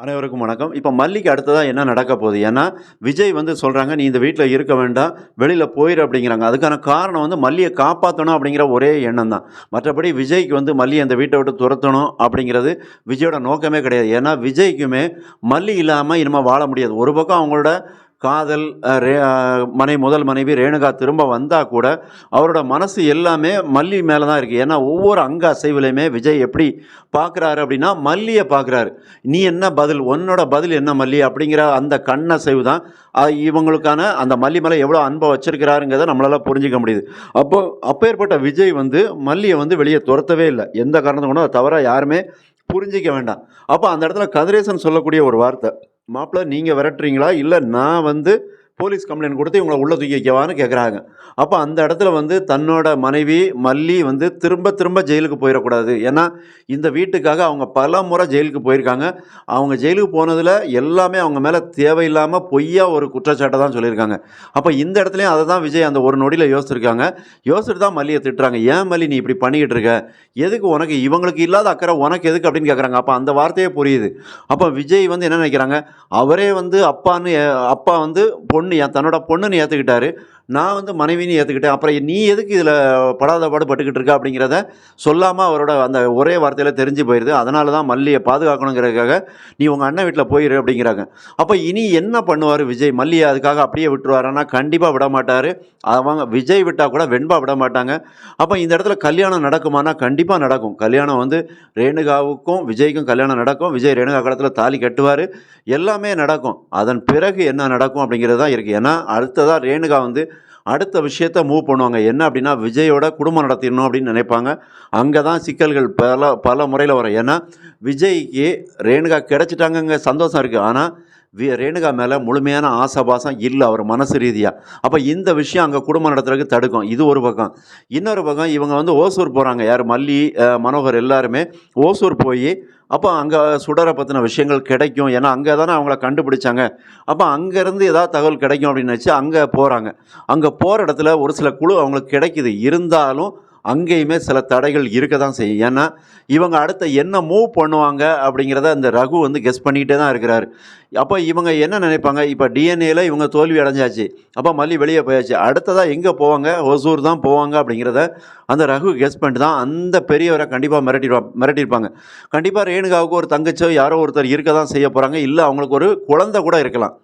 அனைவருக்கும் வணக்கம். இப்போ மல்லிக்கு அடுத்ததாக என்ன நடக்க போகுது? ஏன்னா விஜய் வந்து சொல்கிறாங்க நீ இந்த வீட்டில் இருக்க வேண்டாம் வெளியில் போயிடு அப்படிங்கிறாங்க. அதுக்கான காரணம் வந்து மல்லியை காப்பாற்றணும் அப்படிங்கிற ஒரே எண்ணம் தான். மற்றபடி விஜய்க்கு வந்து மல்லியை அந்த வீட்டை விட்டு துரத்தணும் அப்படிங்கிறது விஜயோட நோக்கமே கிடையாது. ஏன்னா விஜய்க்குமே மல்லி இல்லாமல் இனிமேல் வாழ முடியாது. ஒரு பக்கம் அவங்களோட காதல் ரே மனை முதல் மனைவி ரேணுகா திரும்ப வந்தால் கூட அவரோட மனசு எல்லாமே மல்லி மேலே தான் இருக்குது ஏன்னா ஒவ்வொரு அங்க அசைவுலையுமே விஜய் எப்படி பார்க்குறாரு அப்படின்னா மல்லியை பார்க்குறாரு நீ என்ன பதில் உன்னோட பதில் என்ன மல்லி அப்படிங்கிற அந்த கண்ணசைவு தான். இவங்களுக்கான அந்த மல்லி மேலே எவ்வளோ அன்பை வச்சுருக்கிறாருங்கிறத நம்மளால் புரிஞ்சிக்க முடியுது. அப்போ அப்பேற்பட்ட விஜய் வந்து மல்லியை வந்து வெளியே துரத்தவே இல்லை. எந்த காரணத்தை கொண்டும் அதை தவிர யாருமே புரிஞ்சிக்க வேண்டாம். அப்போ அந்த இடத்துல கதிரேசன் சொல்லக்கூடிய ஒரு வார்த்தை மாப்பிள்ளை நீங்கள் விரட்டுறீங்களா? இல்லை நான் வந்து போலீஸ் கம்ப்ளைண்ட் கொடுத்து இவங்களை உள்ளே தூக்கி வைக்கவான்னு கேட்குறாங்க அப்போ அந்த இடத்துல வந்து தன்னோட மனைவி மல்லி வந்து திரும்ப திரும்ப ஜெயிலுக்கு போயிடக்கூடாது. ஏன்னா இந்த வீட்டுக்காக அவங்க பல முறை ஜெயிலுக்கு போயிருக்காங்க. அவங்க ஜெயிலுக்கு போனதில் எல்லாமே அவங்க மேலே தேவையில்லாமல் பொய்யா ஒரு குற்றச்சாட்டை தான் சொல்லியிருக்காங்க. அப்போ இந்த இடத்துலையும் அதை தான் விஜய் அந்த ஒரு நொடியில் யோசிச்சிருக்காங்க. யோசிச்சுட்டு தான் மல்லியை திட்டுறாங்க. ஏன் மல்லி நீ இப்படி பண்ணிக்கிட்டு இருக்க? எதுக்கு உனக்கு? இவங்களுக்கு இல்லாத அக்கறை உனக்கு எதுக்கு? அப்படின்னு கேட்குறாங்க அப்போ அந்த வார்த்தையே புரியுது. அப்போ விஜய் வந்து என்ன நினைக்கிறாங்க? அவரே வந்து அப்பான்னு அப்பா வந்து பொண்ணு என் தன்னோட பொண்ணுன்னு ஏற்றுக்கிட்டாரு நான் வந்து மனைவின்னு ஏற்றுக்கிட்டேன் அப்புறம் நீ எதுக்கு இதில் படாத பாடு பட்டுக்கிட்டு இருக்க அப்படிங்கிறத சொல்லாமல் அவரோட அந்த ஒரே வார்த்தையில் தெரிஞ்சு போயிடுது அதனால தான் மல்லியை பாதுகாக்கணுங்கிறதுக்காக நீ உங்கள் அண்ணன் வீட்டில் போயிரு அப்படிங்கிறாங்க. அப்போ இனி என்ன பண்ணுவார் விஜய்? மல்லியை அதுக்காக அப்படியே விட்டுருவாருன்னா கண்டிப்பாக விட மாட்டார். அவங்க விஜய் விட்டால் கூட வெண்பா விட மாட்டாங்க. அப்போ இந்த இடத்துல கல்யாணம் நடக்குமானா கண்டிப்பாக நடக்கும். கல்யாணம் வந்து ரேணுகாவுக்கும் விஜய்க்கும் கல்யாணம் நடக்கும். விஜய் ரேணுகா காலத்தில் தாலி கட்டுவார். எல்லாமே நடக்கும். அதன் பிறகு என்ன நடக்கும் அப்படிங்கிறது தான் இருக்குது ஏன்னா அடுத்ததாக ரேணுகா வந்து அடுத்த விஷயத்த மூவ் பண்ணுவாங்க. என்ன அப்படின்னா விஜயோட குடும்பம் நடத்திடணும் அப்படின்னு நினைப்பாங்க. அங்கே தான் சிக்கல்கள் பல பல முறையில் வரும். ஏன்னா விஜய்க்கு ரேணுகா கிடச்சிட்டாங்கங்க சந்தோஷம் இருக்குது ஆனால் வி. ரேணுகா மேலே முழுமையான ஆசாபாசம் இல்லை அவர் மனசு ரீதியாக அப்போ இந்த விஷயம் அங்கே குடும்பம் நடத்துறதுக்கு தடுக்கும். இது ஒரு பக்கம். இன்னொரு பக்கம் இவங்க வந்து ஓசூர் போகிறாங்க யார்? மல்லி மனோகர் எல்லாருமே ஓசூர் போய் அப்போ அங்கே சுடரை பற்றின விஷயங்கள் கிடைக்கும். ஏன்னா அங்கே தானே அவங்கள கண்டுபிடிச்சாங்க. அப்போ அங்கேருந்து ஏதாவது தகவல் கிடைக்கும் அப்படின்னு நினச்சி அங்கே போகிறாங்க அங்கே போகிற இடத்துல ஒரு சில குழு அவங்களுக்கு கிடைக்குது. இருந்தாலும் அங்கேயுமே சில தடைகள் இருக்க தான் செய்யும். ஏன்னா இவங்க அடுத்த என்ன மூவ் பண்ணுவாங்க அப்படிங்கிறத அந்த ரகு வந்து கெஸ் பண்ணிக்கிட்டே தான் இருக்கிறார். அப்போ இவங்க என்ன நினைப்பாங்க? இப்போ டிஎன்ஏல இவங்க தோல்வி அடைஞ்சாச்சு. அப்போ மல்லி வெளியே போயாச்சு. அடுத்ததாக எங்கே போவாங்க? ஒசூர் தான் போவாங்க அப்படிங்கிறத அந்த ரகு கெஸ் பண்ணிட்டு தான் அந்த பெரியவரை கண்டிப்பாக மிரட்டிடுவா மிரட்டியிருப்பாங்க. கண்டிப்பாக ரேணுகாவுக்கு ஒரு தங்கச்சோ யாரோ ஒருத்தர் இருக்க தான் செய்ய போகிறாங்க இல்லை அவங்களுக்கு ஒரு குழந்தை கூட இருக்கலாம்.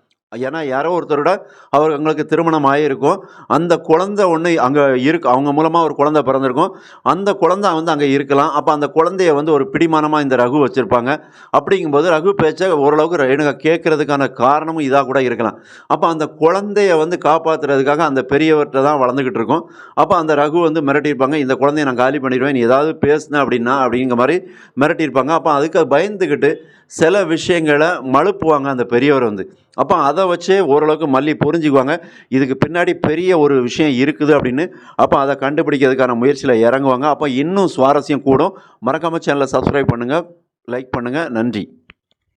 ஏன்னா யாரோ ஒருத்தரோட அவர் எங்களுக்கு திருமணம் ஆகியிருக்கும் அந்த குழந்தை ஒன்று அங்கே இருக்கு. அவங்க மூலமாக ஒரு குழந்தை பிறந்திருக்கும். அந்த குழந்தை வந்து அங்கே இருக்கலாம். அப்போ அந்த குழந்தைய வந்து ஒரு பிடிமானமாக இந்த ரகு வச்சுருப்பாங்க. அப்படிங்கும்போது ரகு பேச்சை ஓரளவுக்கு ரேணுகா கேட்கறதுக்கான காரணமும் இதாக கூட இருக்கலாம். அப்போ அந்த குழந்தைய வந்து காப்பாற்றுறதுக்காக அந்த பெரியவர்கிட்ட தான் வளர்ந்துக்கிட்டு இருக்கும். அப்போ அந்த ரகு வந்து மிரட்டியிருப்பாங்க. இந்த குழந்தைய நான் காலி பண்ணிடுவேன். நீ ஏதாவது பேசினேன் அப்படின்னா அப்படிங்கிற மாதிரி மிரட்டியிருப்பாங்க. அப்போ அதுக்கு பயந்துக்கிட்டு சில விஷயங்களை மழுப்புவாங்க அந்த பெரியவர் வந்து. அப்போ அதை வச்சே ஓரளவுக்கு மல்லி புரிஞ்சுக்குவாங்க இதுக்கு பின்னாடி பெரிய ஒரு விஷயம் இருக்குது அப்படின்னு. அப்போ அதை கண்டுபிடிக்கிறதுக்கான முயற்சியில் இறங்குவாங்க. அப்போ இன்னும் சுவாரஸ்யம் கூடும். மறக்காம சேனலை சப்ஸ்கிரைப் பண்ணுங்கள் லைக் பண்ணுங்கள் நன்றி.